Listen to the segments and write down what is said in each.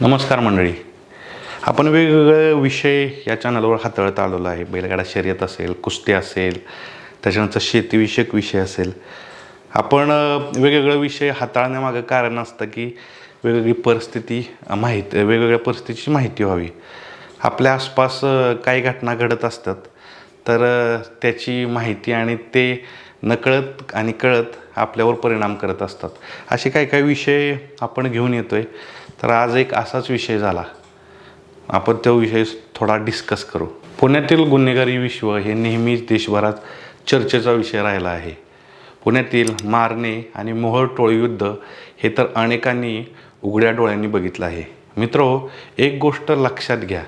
नमस्कार मंडळी. आपण वेगवेगळे विषय या चॅनलवर हाताळत आलेलो आहे. बैलगाडा शर्यत असेल कुस्ती असेल त्याच्यानंतर शेतीविषयक विषय असेल. आपण वेगवेगळे विषय हाताळण्यामागं कारण असतं की वेगवेगळी परिस्थिती माहिती वेगवेगळ्या परिस्थितीची माहिती व्हावी. आपल्या आसपास काही घटना घडत असतात तर त्याची माहिती आणि ते नकळत आणि कळत आपल्यावर परिणाम करत असतात. असे काही काही विषय आपण घेऊन येतो आहे तर आज एक असाच विषय झाला. आपण तो विषय थोडा डिस्कस करू. पुण्यातील गुन्हेगारी विश्व हे नेहमीच देशभरात चर्चेचा विषय राहिला आहे. पुण्यातील मारणे आणि मोहळ टोळी युद्ध हे तर अनेकांनी उघड्या डोळ्यांनी बघितलं आहे. मित्रो एक गोष्ट लक्षात घ्या.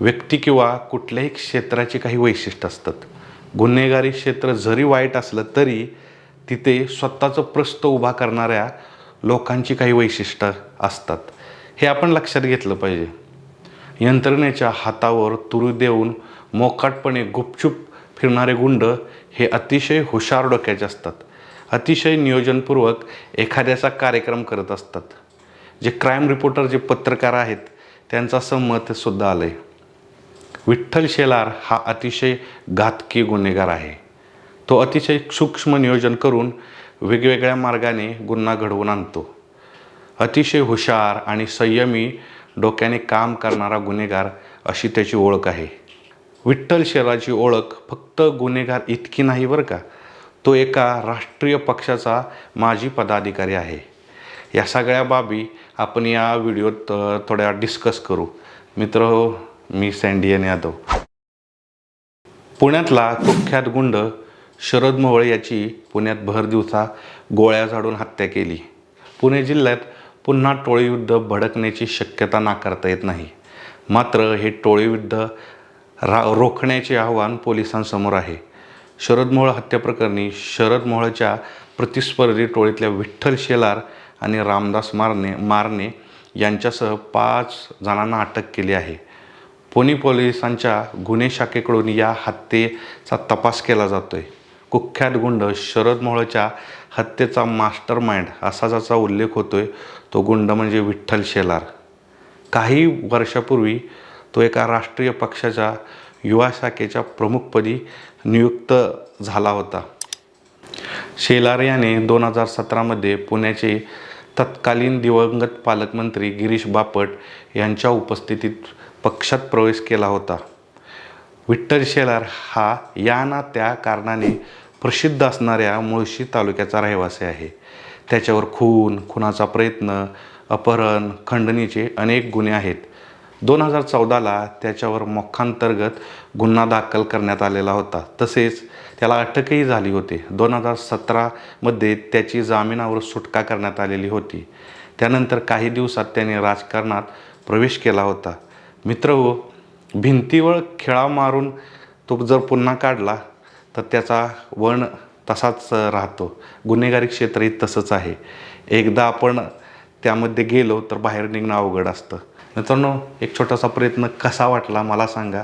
व्यक्ती किंवा कुठल्याही क्षेत्राची काही वैशिष्ट्य असतात. गुन्हेगारी क्षेत्र जरी वाईट असलं तरी तिथे स्वतःचं प्रस्त उभा करणाऱ्या लोकांची काही वैशिष्ट्य असतात. हे आपण लक्षात घेतलं पाहिजे. यंत्रणेच्या हातावर तुरू देऊन मोकाटपणे गुपचूप फिरणारे गुंड हे अतिशय हुशार डोक्याचे असतात. अतिशय नियोजनपूर्वक एखाद्याचा कार्यक्रम करत असतात. जे क्राईम रिपोर्टर जे पत्रकार आहेत त्यांचा संमत सुद्धा आलं आहे विठ्ठल शेलार हा अतिशय घातकी गुन्हेगार आहे. तो अतिशय सूक्ष्म नियोजन करून वेगवेगळ्या मार्गाने गुन्हा घडवून आणतो. अतिशय हुशार आणि संयमी डोक्याने काम करणारा गुन्हेगार अशी त्याची ओळख आहे. विठ्ठल शेलाची ओळख फक्त गुन्हेगार इतकी नाही बरं का? तो एका राष्ट्रीय पक्षाचा माजी पदाधिकारी आहे. या सगळ्या बाबी आपण या व्हिडिओत थोड्या डिस्कस करू. मित्र मी सँडियन यादव. पुण्यातला कुख्यात गुंड शरद मोहोळ याची पुण्यात भर दिवसा गोळ्या झाडून हत्या केली. पुणे जिल्ह्यात पुन्हा टोळीयुद्ध भडकण्याची शक्यता नाकारता येत नाही. मात्र हे टोळीयुद्ध रा रोखण्याचे आव्हान पोलिसांसमोर आहे. शरद मोहळ हत्येप्रकरणी शरद मोहळच्या प्रतिस्पर्धी टोळीतल्या विठ्ठल शेलार आणि रामदास मारणे मारणे यांच्यासह पाच जणांना अटक केली आहे. पुणे पोलिसांच्या गुन्हे शाखेकडून या हत्येचा तपास केला जातोय. कुख्यात गुंड शरद मोहळच्या हत्येचा मास्टर माइंड असा ज्याचा उल्लेख होतोय तो गुंड म्हणजे विठ्ठल शेलार. काही वर्षापूर्वी तो एका राष्ट्रीय पक्षाच्या युवा शाखेच्या प्रमुखपदी नियुक्त झाला होता. शेलार याने दोन हजार सतरामध्ये पुण्याचे तत्कालीन दिवंगत पालकमंत्री गिरीश बापट यांच्या उपस्थितीत पक्षात प्रवेश केला होता. विठ्ठल शेलार हा या ना त्या कारणाने प्रसिद्ध असणाऱ्या मुळशी तालुक्याचा रहिवासी आहे. त्याच्यावर खून खुनाचा प्रयत्न अपहरण खंडणीचे अनेक गुन्हे आहेत. दोन हजार चौदाला त्याच्यावर मोक्खांतर्गत गुन्हा दाखल करण्यात आलेला होता. तसेच त्याला अटकही झाली होती. दोन हजार सतरामध्ये त्याची जामिनावर सुटका करण्यात आलेली होती. त्यानंतर काही दिवसात त्याने राजकारणात प्रवेश केला होता. मित्र हो भिंतीवर खेळा मारून तो जर पुन्हा काढला तर त्याचा वण तसाच राहतो. गुन्हेगारी क्षेत्रही तसंच आहे. एकदा आपण त्यामध्ये गेलो तर बाहेर निघणं अवघड असतं. मित्रांनो एक छोटासा प्रयत्न कसा वाटला मला सांगा.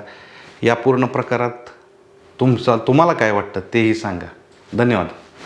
या पूर्ण प्रकारात तुमचा तुम्हाला काय वाटतं तेही सांगा. धन्यवाद.